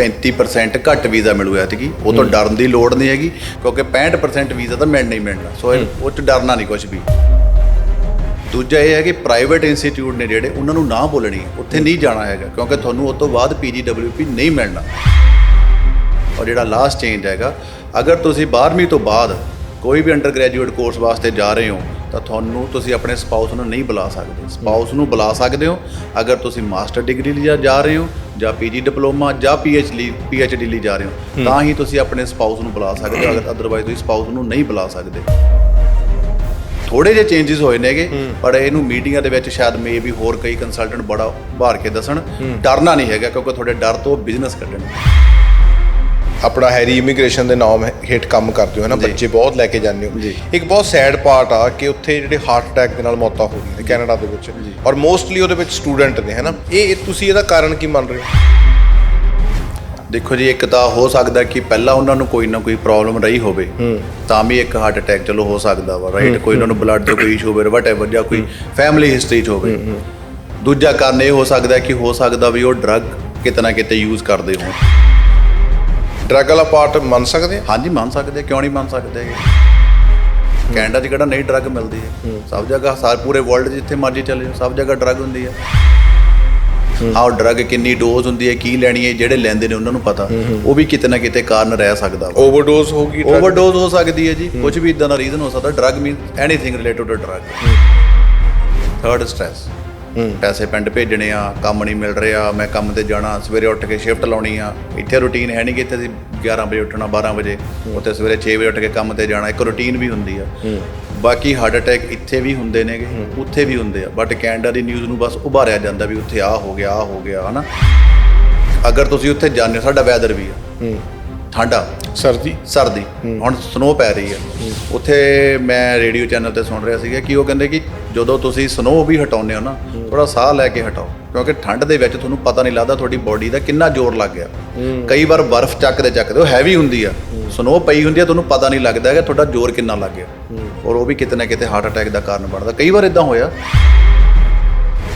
35% ਘੱਟ ਵੀਜ਼ਾ ਮਿਲੂ ਐਤਕੀ ਉਹ ਤੋਂ ਡਰਨ ਦੀ ਲੋੜ ਨਹੀਂ ਹੈਗੀ ਕਿਉਂਕਿ 65% ਵੀਜ਼ਾ ਤਾਂ ਮਿਲਣਾ ਹੀ ਮਿਲਣਾ। ਸੋ ਇਹ- ਉਹ ਚ ਡਰਨਾ ਨਹੀਂ ਕੁਝ ਵੀ। ਦੂਜਾ ਇਹ ਹੈ ਕਿ ਪ੍ਰਾਈਵੇਟ ਇੰਸਟੀਚਿਊਟ ਨੇ ਜਿਹੜੇ ਉਹਨਾਂ ਨੂੰ ਨਾ ਬੋਲਣੀ ਉੱਥੇ ਨਹੀਂ ਜਾਣਾ ਹੈਗਾ ਕਿਉਂਕਿ ਤੁਹਾਨੂੰ ਉਸ ਤੋਂ ਬਾਅਦ ਪੀਜੀਡਬਲਯੂਪੀ ਨਹੀਂ ਮਿਲਣਾ। ਔਰ ਜਿਹੜਾ ਲਾਸਟ ਚੇਂਜ ਹੈਗਾ ਅਗਰ ਤੁਸੀਂ 12ਵੀਂ ਤੋਂ ਬਾਅਦ ਕੋਈ ਵੀ ਅੰਡਰ ਗ੍ਰੈਜੂਏਟ ਕੋਰਸ ਵਾਸਤੇ ਜਾ ਰਹੇ ਹੋ ਤਾਂ ਤੁਹਾਨੂੰ ਤੁਸੀਂ ਆਪਣੇ ਸਪਾਊਸ ਨੂੰ ਨਹੀਂ ਬੁਲਾ ਸਕਦੇ। ਸਪਾਊਸ ਨੂੰ ਬੁਲਾ ਸਕਦੇ ਹੋ ਅਗਰ ਤੁਸੀਂ ਮਾਸਟਰ ਡਿਗਰੀ ਲਈ ਜਾ- ਰਹੇ ਹੋ ਜਾਂ ਪੀਜੀ ਡਿਪਲੋਮਾ ਜਾਂ ਪੀਐਚਡੀ ਪੀਐਚਡੀ ਲਈ ਜਾ ਰਹੇ ਹੋ ਤਾਂ ਹੀ ਤੁਸੀਂ ਆਪਣੇ ਸਪਾਊਸ ਨੂੰ ਬੁਲਾ ਸਕਦੇ ਹੋ। ਅਗਰ ਅਦਰਵਾਈਜ਼ ਤੁਸੀਂ ਸਪਾਊਸ ਨੂੰ ਨਹੀਂ ਬੁਲਾ ਸਕਦੇ। ਥੋੜੇ ਜਿਹੇ ਚੇਂजेस ਹੋਏ ਨੇਗੇ ਪਰ ਇਹਨੂੰ ਮੀਟਿੰਗਾਂ ਦੇ ਵਿੱਚ ਸ਼ਾਇਦ ਮੇ ਵੀ ਹੋਰ ਕਈ ਕੰਸਲਟੈਂਟ ਬੜਾ ਭਾਰ ਕੇ ਦੱਸਣ। ਡਰਨਾ ਨਹੀਂ ਹੈਗਾ ਕਿਉਂਕਿ ਤੁਹਾਡੇ ਡਰ ਤੋਂ ਬਿਜ਼ਨਸ ਕੱਢਣ। ਆਪਣਾ ਹੈਰੀ ਇਮੀਗ੍ਰੇਸ਼ਨ ਦੇ ਨਾਮ ਹੇਠ ਕੰਮ ਕਰਦੇ ਹੋ ਹੈ ਨਾ। ਬੱਚੇ ਬਹੁਤ ਲੈ ਕੇ ਜਾਂਦੇ ਹੋ। ਇੱਕ ਬਹੁਤ ਸੈਡ ਪਾਰਟ ਆ ਕਿ ਉੱਥੇ ਜਿਹੜੇ ਹਾਰਟ ਅਟੈਕ ਦੇ ਨਾਲ ਮੌਤਾਂ ਹੋ ਰਹੀਆਂ ਨੇ ਕੈਨੇਡਾ ਦੇ ਵਿੱਚ। ਔਰ ਮੋਸਟਲੀ ਉਹਦੇ ਵਿੱਚ ਸਟੂਡੈਂਟ ਨੇ ਹੈ ਨਾ? ਇਹ ਤੁਸੀਂ ਇਹਦਾ ਕਾਰਨ ਕੀ ਮੰਨ ਰਹੇ ਹੋ? ਦੇਖੋ ਜੀ ਇੱਕ ਤਾਂ ਹੋ ਸਕਦਾ ਕਿ ਪਹਿਲਾਂ ਉਹਨਾਂ ਨੂੰ ਕੋਈ ਨਾ ਕੋਈ ਪ੍ਰੋਬਲਮ ਰਹੀ ਹੋਵੇ ਤਾਂ ਵੀ ਇੱਕ ਹਾਰਟ ਅਟੈਕ ਚਲੋ ਹੋ ਸਕਦਾ ਵਾ ਰਾਈਟ ਕੋਈ ਉਹਨਾਂ ਨੂੰ ਬਲੱਡ ਦਾ ਕੋਈ ਇਸ਼ੂ ਹੋਵੇ ਵਟਐਵਰ ਜਾਂ ਕੋਈ ਫੈਮਿਲੀ ਹਿਸਟਰੀ ਚ ਹੋਵੇ। ਦੂਜਾ ਕਾਰਨ ਇਹ ਹੋ ਸਕਦਾ ਕਿ ਹੋ ਸਕਦਾ ਵੀ ਉਹ ਡਰੱਗ ਕਿਤੇ ਨਾ ਕਿਤੇ ਯੂਜ਼ ਕਰਦੇ ਹੋਣ। ਡਰੱਗ ਵਾਲਾ ਪਾਰਟ ਮੰਨ ਸਕਦੇ ਆ? ਹਾਂਜੀ ਮੰਨ ਸਕਦੇ ਕਿਉਂ ਨਹੀਂ ਮੰਨ ਸਕਦੇ ਹੈਗੇ? ਕੈਨੇਡਾ 'ਚ ਕਿਹੜਾ ਨਹੀਂ ਡਰੱਗ ਮਿਲਦੀ ਹੈ? ਸਭ ਜਗ੍ਹਾ ਸਾਰੇ ਪੂਰੇ ਵਰਲਡ ਜਿੱਥੇ ਮਰਜ਼ੀ ਚਲੇ ਜਾਓ ਸਭ ਜਗ੍ਹਾ ਡਰੱਗ ਹੁੰਦੀ ਹੈ। ਹਾਂ। ਉਹ ਡਰੱਗ ਕਿੰਨੀ ਡੋਜ਼ ਹੁੰਦੀ ਹੈ ਕੀ ਲੈਣੀ ਹੈ ਜਿਹੜੇ ਲੈਂਦੇ ਨੇ ਉਹਨਾਂ ਨੂੰ ਪਤਾ। ਉਹ ਵੀ ਕਿਤੇ ਨਾ ਕਿਤੇ ਕਾਰਨ ਰਹਿ ਸਕਦਾ ਓਵਰਡੋਜ਼ ਹੋ ਗਈ drug- ਓਵਰਡੋਜ਼ ਹੋ ਸਕਦੀ ਹੈ ਜੀ। ਕੁਝ ਵੀ ਇਦਾਂ ਦਾ ਰੀਜ਼ਨ ਹੋ ਸਕਦਾ drug means anything related to drug third stress ਪੈਸੇ ਪਿੰਡ ਭੇਜਣੇ ਆ ਕੰਮ ਨਹੀਂ ਮਿਲ ਰਿਹਾ ਮੈਂ ਕੰਮ ਤੇ ਜਾਣਾ ਸਵੇਰੇ ਉੱਠ ਕੇ ਸ਼ਿਫਟ ਲਾਉਣੀ ਆ। ਇੱਥੇ ਰੁਟੀਨ ਹੈ ਨਹੀਂ ਕਿ ਇੱਥੇ ਅਸੀਂ 11 ਵਜੇ ਉੱਠਣਾ 12 ਵਜੇ। ਉੱਥੇ ਸਵੇਰੇ 6 ਵਜੇ ਉੱਠ ਕੇ ਕੰਮ ਤੇ ਜਾਣਾ ਇੱਕ ਰੁਟੀਨ ਵੀ ਹੁੰਦੀ ਆ। ਬਾਕੀ ਹਾਰਟ ਅਟੈਕ ਇੱਥੇ ਵੀ ਹੁੰਦੇ ਨੇਗੇ ਉੱਥੇ ਵੀ ਹੁੰਦੇ ਆ। ਬਟ ਕੈਨੇਡਾ ਦੀ ਨਿਊਜ਼ ਨੂੰ ਬਸ ਉਭਾਰਿਆ ਜਾਂਦਾ ਵੀ ਉੱਥੇ ਆ ਹੋ ਗਿਆ ਆ ਹੋ ਗਿਆ ਹਨਾ? ਅਗਰ ਤੁਸੀਂ ਉੱਥੇ ਜਾਂਦੇ ਹੋ ਸਾਡਾ ਵੈਦਰ ਵੀ ਆ। ਠੰਡਾ। ਸਰਦੀ। ਸਰਦੀ। ਹੁਣ ਸਨੋ ਪੈ ਰਹੀ ਹੈ। ਉੱਥੇ ਮੈਂ ਰੇਡੀਓ ਚੈਨਲ ਤੇ ਸੁਣ ਰਿਹਾ ਸੀਗਾ ਕਿ ਉਹ ਕਹਿੰਦੇ ਕਿ ਜਦੋਂ ਤੁਸੀਂ ਸਨੋ ਵੀ ਹਟਾਉਂਦੇ ਹੋ ਨਾ ਥੋੜਾ ਸਾਹ ਲੈ ਕੇ ਹਟਾਓ ਕਿਉਂਕਿ ਠੰਡ ਦੇ ਵਿੱਚ ਤੁਹਾਨੂੰ ਪਤਾ ਨਹੀਂ ਲੱਗਦਾ ਤੁਹਾਡੀ ਬਾਡੀ ਦਾ ਕਿੰਨਾ ਜ਼ੋਰ ਲੱਗ ਗਿਆ। ਕਈ ਵਾਰ ਬਰਫ਼ ਚੱਕਦੇ ਚੱਕਦੇ ਉਹ ਹੈਵੀ ਹੁੰਦੀ ਆ। ਸਨੋ ਪਈ ਹੁੰਦੀ ਆ ਤੁਹਾਨੂੰ ਪਤਾ ਨਹੀਂ ਲੱਗਦਾ ਕਿ ਤੁਹਾਡਾ ਜ਼ੋਰ ਕਿੰਨਾ ਲੱਗ ਗਿਆ। ਔਰ ਉਹ ਵੀ ਕਿਤੇ ਨਾ ਕਿਤੇ ਹਾਰਟ ਅਟੈਕ ਦਾ ਕਾਰਨ ਬਣਦਾ। ਕਈ ਵਾਰ ਇਦਾਂ ਹੋਇਆ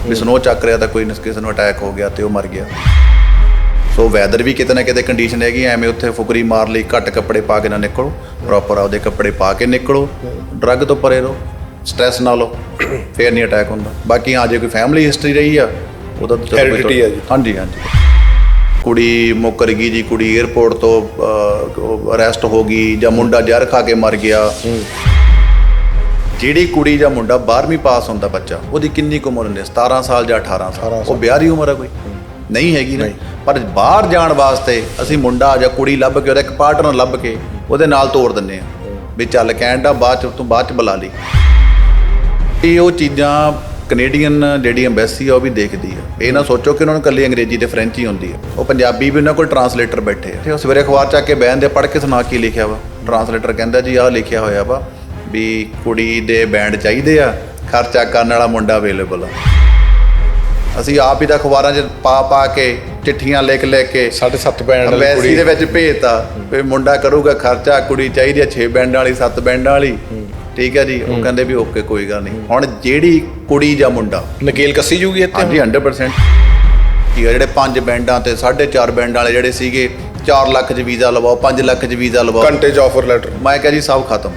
ਵੀ ਸਨੋ ਚੱਕ ਰਿਹਾ ਤਾਂ ਕੋਈ ਕਿਸੇ ਨੂੰ ਅਟੈਕ ਹੋ ਗਿਆ ਤੇ ਉਹ ਮਰ ਗਿਆ। ਸੋ ਵੈਦਰ ਵੀ ਕਿਤੇ ਨਾ ਕਿਤੇ ਕੰਡੀਸ਼ਨ ਹੈਗੀ ਐਵੇਂ ਉੱਥੇ ਫੁਕਰੀ ਮਾਰ ਲਈ ਘੱਟ ਕੱਪੜੇ ਪਾ ਕੇ ਨਾ ਨਿਕਲੋ ਪ੍ਰੋਪਰ ਆਪਦੇ ਕੱਪੜੇ ਪਾ ਕੇ ਨਿਕਲੋ ਡਰੱਗ ਤੋਂ ਪਰੇ ਰਹੋ। ਸਟ੍ਰੈਸ ਨਾ ਲਓ ਫੇਰ ਨਹੀਂ ਅਟੈਕ ਹੁੰਦਾ। ਬਾਕੀ ਹਾਂ ਜੇ ਕੋਈ ਫੈਮਿਲੀ ਹਿਸਟਰੀ ਰਹੀ ਆ ਉਹਦਾ ਤਾਂ ਚਲੋ ਕੋਈ Heredity ਆ ਜੀ। ਹਾਂਜੀ ਹਾਂਜੀ। ਕੁੜੀ ਮੁੱਕਰ ਗਈ ਜੀ ਕੁੜੀ 에ਅਰਪੋਰਟ ਤੋਂ ਅਰੈਸਟ ਹੋ ਗਈ ਜਾਂ ਮੁੰਡਾ ਜ਼ਹਿਰ ਖਾ ਕੇ ਮਰ ਗਿਆ। ਜਿਹੜੀ ਕੁੜੀ ਜਾਂ ਮੁੰਡਾ 12ਵੀਂ ਪਾਸ ਹੁੰਦਾ ਬੱਚਾ ਉਹਦੀ ਕਿੰਨੀ ਕੁ ਉਮਰ ਹੁੰਦੀ ਹੈ 17 ਸਾਲ ਜਾਂ 18 ਸਾਲ? 18 ਉਹ ਵਿਆਹ ਦੀ ਉਮਰ ਹੈ ਕੋਈ? ਨਹੀਂ ਹੈਗੀ ਨਾ। ਪਰ ਬਾਹਰ ਜਾਣ ਵਾਸਤੇ ਅਸੀਂ ਮੁੰਡਾ ਜਾਂ ਕੁੜੀ ਲੱਭ ਕੇ ਉਹਦਾ ਇੱਕ ਪਾਰਟਨਰ ਲੱਭ ਕੇ ਉਹਦੇ ਨਾਲ ਤੋੜ ਦਿੰਨੇ ਆ। ਵੀ ਚੱਲ ਕੈਨੇਡਾ ਬਾਅਦ ਚ ਤੂੰ ਬਾਅਦ ਚ ਬੁਲਾ ਲਈ। ਇਹ ਉਹ ਚੀਜ਼ਾਂ ਕੈਨੇਡੀਅਨ ਜਿਹੜੀ ਐਮਬੈਸੀ ਆ ਉਹ ਵੀ ਦੇਖਦੀ ਆ। ਇਹ ਨਾ ਸੋਚੋ ਕਿ ਉਹਨਾਂ ਨੂੰ ਕੱਲੀ ਅੰਗਰੇਜ਼ੀ ਤੇ ਫ੍ਰੈਂਚ ਹੀ ਹੁੰਦੀ ਆ। ਉਹ ਪੰਜਾਬੀ ਵੀ ਉਹਨਾਂ ਕੋਲ ਟਰਾਂਸਲੇਟਰ ਬੈਠੇ ਆ। ਤੇ ਉਹ ਸਵੇਰੇ ਅਖਬਾਰ ਚੱਕ ਕੇ ਬਹਿਣ ਦੇ ਪੜ੍ਹ ਕੇ ਸੁਣਾ ਕੀ ਲਿਖਿਆ ਵਾ। ਟਰਾਂਸਲੇਟਰ ਕਹਿੰਦਾ ਜੀ ਆਹ ਲਿਖਿਆ ਹੋਇਆ ਵਾ ਵੀ ਕੁੜੀ ਦੇ ਬੈਂਡ ਚਾਹੀਦੇ ਆ ਖਰਚਾ ਕਰਨ ਵਾਲਾ ਮੁੰਡਾ ਅਵੇਲੇਬਲ ਆ। ਅਸੀਂ ਆਪ ਹੀ ਤਾਂ ਅਖਬਾਰਾਂ 'ਚ ਪਾ ਪਾ ਕੇ ਚਿੱਠੀਆਂ ਲਿਖ ਲਿਖ ਕੇ ਸਾਢੇ ਸੱਤ ਬੈਂਡ ਵਾਲੀ ਕੁੜੀ। ਦੇ ਵਿੱਚ ਭੇਜਤਾ ਵੀ ਮੁੰਡਾ ਕਰੂਗਾ ਖਰਚਾ ਕੁੜੀ ਚਾਹੀਦੀ ਆ 6 ਬੈਂਡਾਂ ਵਾਲੀ 7 ਬੈਂਡਾਂ ਵਾਲੀ। ਠੀਕ ਹੈ ਜੀ ਉਹ ਕਹਿੰਦੇ ਵੀ ਓਕੇ ਕੋਈ ਗੱਲ ਨਹੀਂ। ਹੁਣ ਜਿਹੜੀ ਕੁੜੀ ਜਾਂ ਮੁੰਡਾ ਨਕੇਲ ਕੱਸੀ ਜੂਗੀ ਇੱਥੇ? ਹਾਂਜੀ 100% ਠੀਕ ਹੈ ਜਿਹੜੇ ਪੰਜ ਬੈਂਡਾਂ ਤੇ 4.5 ਬੈਂਡਾਂ ਵਾਲੇ ਜਿਹੜੇ ਸੀਗੇ 4 ਲੱਖ 'ਚ ਵੀਜ਼ਾ ਲਵਾਓ 5 ਲੱਖ 'ਚ ਵੀਜ਼ਾ ਲਵਾਓ। ਘੰਟੇ ਚ ਆਫਰ ਲੈਟਰ ਮੈਂ ਕਿਹਾ ਜੀ ਸਭ ਖਤਮ।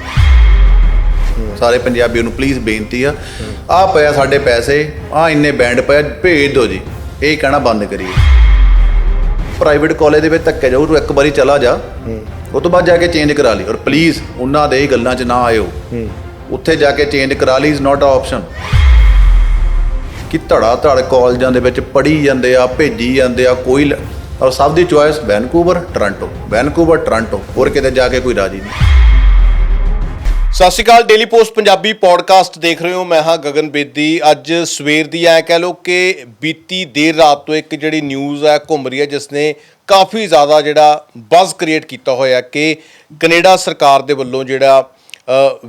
ਸਾਰੇ ਪੰਜਾਬੀਆਂ ਨੂੰ ਪਲੀਜ਼ ਬੇਨਤੀ ਆ। ਆ ਪਿਆ ਸਾਡੇ ਪੈਸੇ ਆ ਇੰਨੇ ਬੈਂਡ ਪਿਆ ਭੇਜ ਦਿਓ ਜੀ। ਇਹ ਕਹਿਣਾ ਬੰਦ ਕਰੀਏ। ਪ੍ਰਾਈਵੇਟ ਕਾਲਜ ਦੇ ਵਿੱਚ ਧੱਕੇ ਜਾਊ ਤੂੰ ਇੱਕ ਵਾਰੀ ਚਲਾ ਜਾ। ਉਹ ਤੋਂ ਬਾਅਦ ਜਾ ਕੇ ਚੇਂਜ ਕਰਾ ਲਈ। ਔਰ ਪਲੀਜ਼ ਉਹਨਾਂ ਦੇ ਗੱਲਾਂ 'ਚ ਨਾ ਆਇਓ। ਉੱਥੇ ਜਾ ਕੇ ਚੇਂਜ ਕਰਾ ਲਈ ਇਜ਼ ਨਾਟ ਅ ਆਪਸ਼ਨ ਕਿ ਧੜਾ ਧੜ ਕਾਲਜਾਂ ਦੇ ਵਿੱਚ ਪੜ੍ਹੀ ਜਾਂਦੇ ਆ ਭੇਜੀ ਜਾਂਦੇ ਆ ਕੋਈ ਔਰ ਸਭ ਦੀ choice Vancouver Toronto Vancouver Toronto ਹੋਰ ਕਿਤੇ ਜਾ ਕੇ ਕੋਈ ਰਾਜੀ ਨਹੀਂ। Sat Shri Akal Daily Post Punjabi podcast ਦੇਖ ਰਹੇ ਹੋ। ਮੈਂ ਹਾਂ ਗਗਨ ਬੇਦੀ। ਅੱਜ ਸਵੇਰ ਦੀ ਐ ਕਹਿ ਲੋ ਕਿ ਬੀਤੀ ਦੇਰ ਰਾਤ ਤੋਂ ਇੱਕ ਜਿਹੜੀ ਨਿਊਜ਼ ਹੈ ਘੁੰਮ ਰਹੀ ਹੈ ਜਿਸ ਨੇ ਕਾਫੀ ਜ਼ਿਆਦਾ ਜਿਹੜਾ ਬਜ਼ ਕ੍ਰੀਏਟ ਕੀਤਾ ਹੋਇਆ ਕਿ ਕੈਨੇਡਾ ਸਰਕਾਰ ਦੇ ਵੱਲੋਂ ਜਿਹੜਾ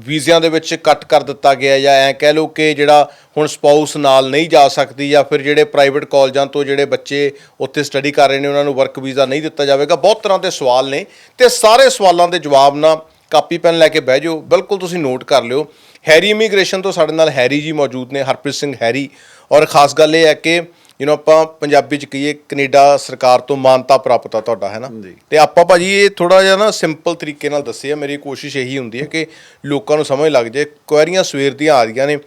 ਵੀਜ਼ਿਆਂ ਦੇ ਵਿੱਚ ਕੱਟ ਕਰ ਦਿੱਤਾ ਗਿਆ ਜਾਂ ਐ ਕਹਿ ਲੋ ਕਿ ਜਿਹੜਾ ਹੁਣ ਸਪਾਊਸ ਨਾਲ ਨਹੀਂ ਜਾ ਸਕਦੀ ਜਾਂ ਫਿਰ ਜਿਹੜੇ ਪ੍ਰਾਈਵੇਟ ਕਾਲਜਾਂ ਤੋਂ ਜਿਹੜੇ ਬੱਚੇ ਉੱਥੇ ਸਟੱਡੀ ਕਰ ਰਹੇ ਨੇ, ਉਹਨਾਂ ਨੂੰ ਵਰਕ ਵੀਜ਼ਾ ਨਹੀਂ ਦਿੱਤਾ ਜਾਵੇਗਾ। ਬਹੁਤ ਤਰ੍ਹਾਂ ਦੇ ਸਵਾਲ ਨੇ ਤੇ ਸਾਰੇ ਸਵਾਲਾਂ ਦੇ ਜਵਾਬ ਨਾਲ ਕਾਪੀ ਪੈਨ ਲੈ ਕੇ ਬਹਿ ਜਾਓ ਬਿਲਕੁਲ ਤੁਸੀਂ ਨੋਟ ਕਰ ਲਿਓ। ਹੈਰੀ ਇਮੀਗ੍ਰੇਸ਼ਨ ਤੋਂ ਸਾਡੇ ਨਾਲ ਹੈਰੀ ਜੀ ਮੌਜੂਦ ਨੇ ਹਰਪ੍ਰੀਤ ਸਿੰਘ ਹੈਰੀ। ਔਰ ਖਾਸ ਗੱਲ ਇਹ ਹੈ ਕਿ ਜਿਹਨੂੰ ਆਪਾਂ ਪੰਜਾਬੀ ਚ ਕਹੀਏ ਕੈਨੇਡਾ ਸਰਕਾਰ ਤੋਂ ਮਾਨਤਾ ਪ੍ਰਾਪਤ ਆ ਤੁਹਾਡਾ ਹੈ ਨਾ। ਤੇ ਆਪਾਂ ਭਾਜੀ ਇਹ ਥੋੜਾ ਜਿਹਾ ਨਾ ਸਿੰਪਲ ਤਰੀਕੇ ਨਾਲ ਦੱਸਿਆ ਮੇਰੀ ਕੋਸ਼ਿਸ਼ ਇਹੀ ਹੁੰਦੀ ਹੈ ਕਿ ਲੋਕਾਂ ਨੂੰ ਸਮਝ ਲੱਗ ਜਾਏ ਕੁਐਰੀਆਂ ਸਵੇਰ ਦੀਆਂ ਆ ਰਹੀਆਂ ਨੇ।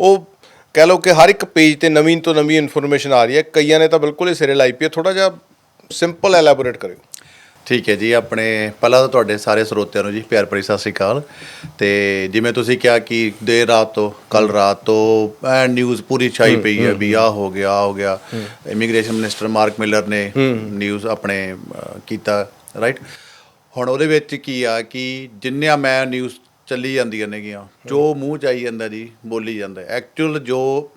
ਉਹ ਕਹਿ ਲਓ ਕਿ ਹਰ ਇੱਕ ਪੇਜ ਤੇ ਨਵੀਂ ਤੋਂ ਨਵੀਂ ਇਨਫੋਰਮੇਸ਼ਨ ਆ ਰਹੀ ਹੈ ਕਈਆਂ ਨੇ ਤਾਂ ਬਿਲਕੁਲ ਹੀ ਸਿਰੇ ਲਾਈ ਪਈ ਹੈ ਥੋੜਾ ਜਿਹਾ ਸਿੰਪਲ ਐਲੈਬੋਰੇਟ ਕਰਿਓ। ਠੀਕ ਹੈ ਜੀ ਆਪਣੇ ਪਹਿਲਾਂ ਤਾਂ ਤੁਹਾਡੇ ਸਾਰੇ ਸਰੋਤਿਆਂ ਨੂੰ ਜੀ ਪਿਆਰ ਭਰੀ ਸਤਿ ਸ੍ਰੀ ਅਕਾਲ। ਤੇ ਜਿਵੇਂ ਤੁਸੀਂ ਕਿਹਾ ਕਿ ਦੇਰ ਰਾਤ ਤੋਂ ਕੱਲ ਰਾਤ ਤੋਂ ਐ ਨਿਊਜ਼ ਪੂਰੀ ਛਾਈ ਪਈ ਹੈ ਵੀ ਆਹ ਹੋ ਗਿਆ ਆਹ ਹੋ ਗਿਆ। ਇਮੀਗ੍ਰੇਸ਼ਨ ਮਿਨਿਸਟਰ ਮਾਰਕ ਮਿਲਰ ਨੇ ਨਿਊਜ਼ ਆਪਣੇ ਕੀਤਾ ਰਾਈਟ ਹੁਣ ਉਹਦੇ ਵਿੱਚ ਕੀ ਆ ਕਿ ਜਿੰਨਿਆਂ ਮੈਂ ਨਿਊਜ਼ ਚੱਲੀ ਜਾਂਦੀਆਂ ਨੇਗੀਆਂ ਜੋ ਮੂੰਹ ਚ ਆਈ ਜਾਂਦਾ ਜੀ ਬੋਲੀ ਜਾਂਦਾ। ਐਕਚੁਅਲ ਜੋ